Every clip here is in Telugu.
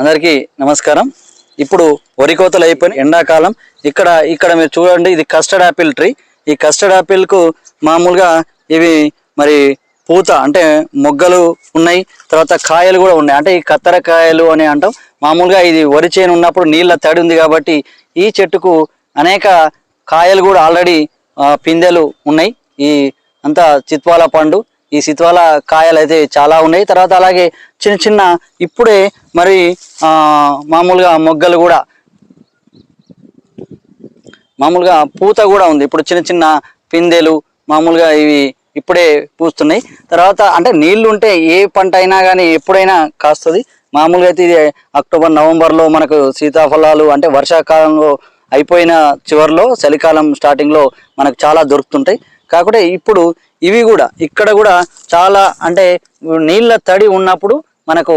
అందరికీ నమస్కారం. ఇప్పుడు వరి కోతలు అయిపోయిన ఎండాకాలం. ఇక్కడ ఇక్కడ మీరు చూడండి ఇది కస్టర్డ్ యాపిల్ ట్రీ ఈ కస్టర్డ్ యాపిల్కు మామూలుగా ఇవి మరి పూత అంటే మొగ్గలు ఉన్నాయి. తర్వాత కాయలు కూడా ఉన్నాయి. అంటే ఈ కత్తెరకాయలు అని అంటాం. మామూలుగా ఇది వరి చేను ఉన్నప్పుడు నీళ్ళ తడి ఉంది కాబట్టి ఈ చెట్టుకు అనేక కాయలు కూడా ఆల్రెడీ పిందెలు ఉన్నాయి. ఈ అంతా చిత్వాల పండు. ఈ సిత్వాల కాయలు అయితే చాలా ఉన్నాయి. తర్వాత అలాగే చిన్న చిన్న ఇప్పుడే మరి మామూలుగా మొగ్గలు కూడా మామూలుగా పూత కూడా ఉంది. ఇప్పుడు చిన్న చిన్న పిందెలు మామూలుగా ఇవి ఇప్పుడే పూస్తున్నాయి. తర్వాత అంటే నీళ్ళు ఉంటే ఏ పంట అయినా కానీ ఎప్పుడైనా కాస్తుంది. మామూలుగా అయితే ఇది అక్టోబర్ నవంబర్లో మనకు సీతాఫలాలు అంటే వర్షాకాలంలో అయిపోయిన చివరిలో చలికాలం స్టార్టింగ్లో మనకు చాలా దొరుకుతుంటాయి. కాకపోతే ఇప్పుడు ఇవి కూడా ఇక్కడ కూడా చాలా అంటే నీళ్ళ తడి ఉన్నప్పుడు మనకు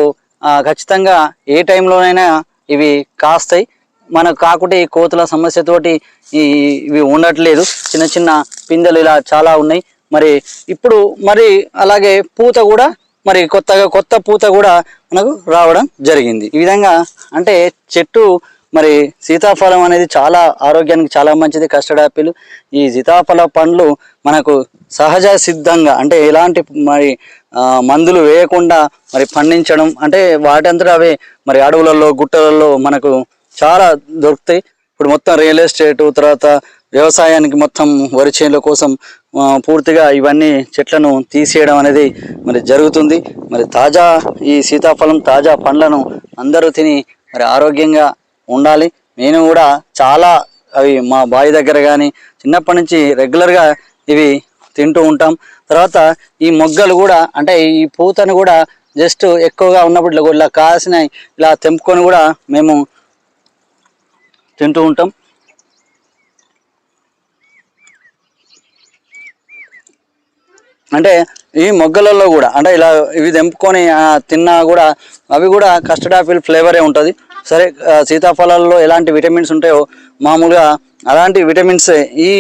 ఖచ్చితంగా ఏ టైంలోనైనా ఇవి కాస్తాయి. మనకు కాకుంటే ఈ కోతుల సమస్యతోటి ఈ ఇవి ఉండట్లేదు. చిన్న చిన్న పిందెలు ఇలా చాలా ఉన్నాయి. మరి ఇప్పుడు మరి అలాగే పూత కూడా మరి కొత్తగా కొత్త పూత కూడా మనకు రావడం జరిగింది. ఈ విధంగా అంటే చెట్టు మరి సీతాఫలం అనేది చాలా ఆరోగ్యానికి చాలా మంచిది కస్టర్డ్ యాపిల్ ఈ సీతాఫల పండ్లు మనకు సహజ సిద్ధంగా అంటే ఎలాంటి మరి మందులు వేయకుండా మరి పండించడం అంటే వాటంతటా అవే మరి అడవులలో గుట్టలలో మనకు చాలా దొరుకుతాయి. ఇప్పుడు మొత్తం రియల్ ఎస్టేటు తర్వాత వ్యవసాయానికి మొత్తం వరి చేనుల కోసం పూర్తిగా ఇవన్నీ చెట్లను తీసేయడం అనేది మరి జరుగుతుంది. మరి తాజా ఈ సీతాఫలం తాజా పండ్లను అందరూ తిని మరి ఆరోగ్యంగా ఉండాలి. నేను కూడా చాలా అవి మా బావి దగ్గర కానీ చిన్నప్పటి నుంచి రెగ్యులర్గా ఇవి తింటూ ఉంటాం. తర్వాత ఈ మొగ్గలు కూడా అంటే ఈ పూతను కూడా జస్ట్ ఎక్కువగా ఉన్నప్పుడు ఇలా- ఇలా కాసిన ఇలా తెంపుకొని కూడా మేము తింటూ ఉంటాం. అంటే ఈ మొగ్గలలో కూడా అంటే ఇలా ఇవి తెంపుకొని తిన్నా కూడా అవి కూడా కస్టర్డ్ ఆపిల్ ఫ్లేవరే ఉంటుంది. సరే సీతాఫలాల్లో ఎలాంటి విటమిన్స్ ఉంటాయో మామూలుగా అలాంటి విటమిన్స్ ఈ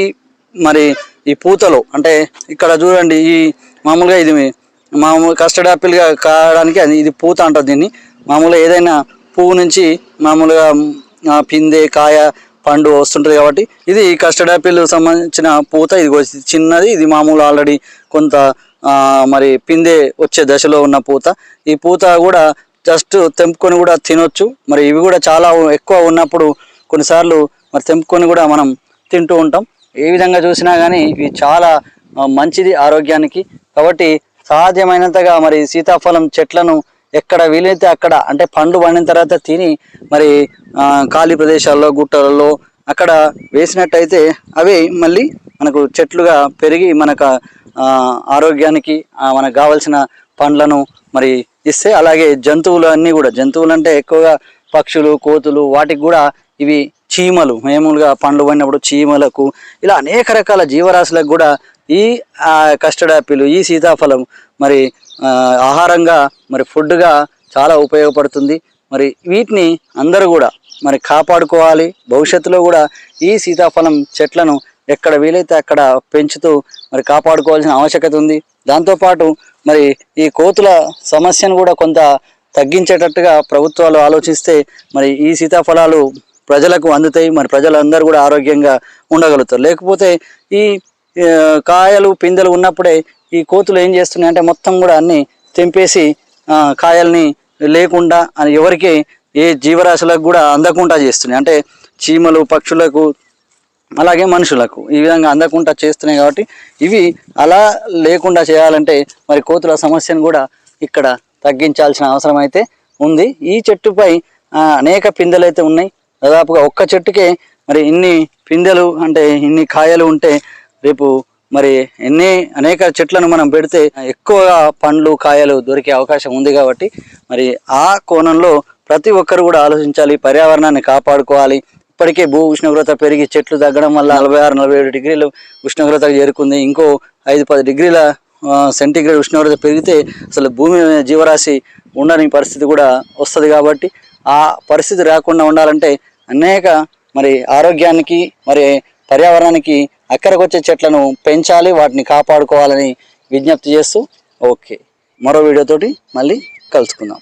మరి ఈ పూతలో అంటే ఇక్కడ చూడండి ఈ మామూలుగా ఇది మామూలు కస్టర్డ్ ఆపిల్గా కావడానికి అది ఇది పూత అంటుంది దీన్ని. మామూలుగా ఏదైనా పువ్వు నుంచి మామూలుగా పిందె కాయ పండు వస్తుంటుంది కాబట్టి ఇది కస్టర్డ్ యాపిల్ సంబంధించిన పూత. ఇది చిన్నది ఇది మామూలు ఆల్రెడీ కొంత మరి పిందె వచ్చే దశలో ఉన్న పూత. ఈ పూత కూడా జస్ట్ తెంపుకొని కూడా తినొచ్చు. మరి ఇవి కూడా చాలా ఎక్కువ ఉన్నప్పుడు కొన్నిసార్లు మరి తెంపుకొని కూడా మనం తింటూ ఉంటాం. ఏ విధంగా చూసినా కానీ ఇవి చాలా మంచిది ఆరోగ్యానికి. కాబట్టి సాధ్యమైనంతగా మరి సీతాఫలం చెట్లను ఎక్కడ వీలైతే అక్కడ అంటే పండ్లు పండిన తర్వాత తిని మరి ఖాళీ ప్రదేశాల్లో గుట్టలలో అక్కడ వేసినట్టయితే అవి మళ్ళీ మనకు చెట్లుగా పెరిగి మనకు ఆరోగ్యానికి మనకు కావలసిన పండ్లను మరి ఇస్తే అలాగే జంతువులు అన్నీ కూడా. జంతువులు అంటే ఎక్కువగా పక్షులు కోతులు వాటికి కూడా ఇవి చీమలు. మేములుగా పండ్లు పడినప్పుడు చీమలకు ఇలా అనేక రకాల జీవరాశులకు కూడా ఈ ఆ, కస్టర్డ్ యాపిల్ ఈ సీతాఫలం మరి ఆహారంగా మరి ఫుడ్గా చాలా ఉపయోగపడుతుంది. మరి వీటిని అందరూ కూడా మరి కాపాడుకోవాలి. భవిష్యత్తులో కూడా ఈ సీతాఫలం చెట్లను ఎక్కడ వీలైతే అక్కడ పెంచుతూ మరి కాపాడుకోవాల్సిన ఆవశ్యకత ఉంది. దాంతోపాటు మరి ఈ కోతుల సమస్యను కూడా కొంత తగ్గించేటట్టుగా ప్రభుత్వాలు ఆలోచిస్తే మరి ఈ సీతాఫలాలు ప్రజలకు అందుతాయి. మరి ప్రజలందరూ కూడా ఆరోగ్యంగా ఉండగలుగుతారు. లేకపోతే ఈ కాయలు పిందెలు ఉన్నప్పుడే ఈ కోతులు ఏం చేస్తున్నాయి అంటే మొత్తం కూడా అన్ని తెంపేసి కాయల్ని లేకుండా అని ఎవరికి ఏ జీవరాశులకు కూడా అందకుండా చేస్తున్నాయి. అంటే చీమలు పక్షులకు అలాగే మనుషులకు ఈ విధంగా అందకుండా చేస్తున్నాయి కాబట్టి ఇవి అలా లేకుండా చేయాలంటే మరి కోతుల సమస్యను కూడా ఇక్కడ తగ్గించాల్సిన అవసరం అయితే ఉంది. ఈ చెట్టుపై అనేక పిందెలు అయితే ఉన్నాయి. దాదాపుగా ఒక్క చెట్టుకే మరి ఇన్ని పిందెలు అంటే ఇన్ని కాయలు ఉంటే రేపు మరి ఎన్ని అనేక చెట్లను మనం పెడితే ఎక్కువగా పండ్లు కాయలు దొరికే అవకాశం ఉంది కాబట్టి మరి ఆ కోణంలో ప్రతి ఒక్కరు కూడా ఆలోచించాలి పర్యావరణాన్ని కాపాడుకోవాలి. ఇప్పటికే భూ ఉష్ణోగ్రత పెరిగి చెట్లు తగ్గడం వల్ల నలభై ఆరు నలభై ఏడు డిగ్రీలు ఉష్ణోగ్రత చేరుకుంది. ఇంకో ఐదు పది డిగ్రీల సెంటీగ్రేడ్ ఉష్ణోగ్రత పెరిగితే అసలు భూమి జీవరాశి ఉండని పరిస్థితి కూడా వస్తుంది కాబట్టి ఆ పరిస్థితి రాకుండా ఉండాలంటే అనేక మరి ఆరోగ్యానికి మరి పర్యావరణానికి అక్కడికొచ్చే చెట్లను పెంచాలి వాటిని కాపాడుకోవాలని విజ్ఞప్తి చేస్తూ ఓకే. మరో వీడియోతోటి మళ్ళీ కలుసుకుందాం.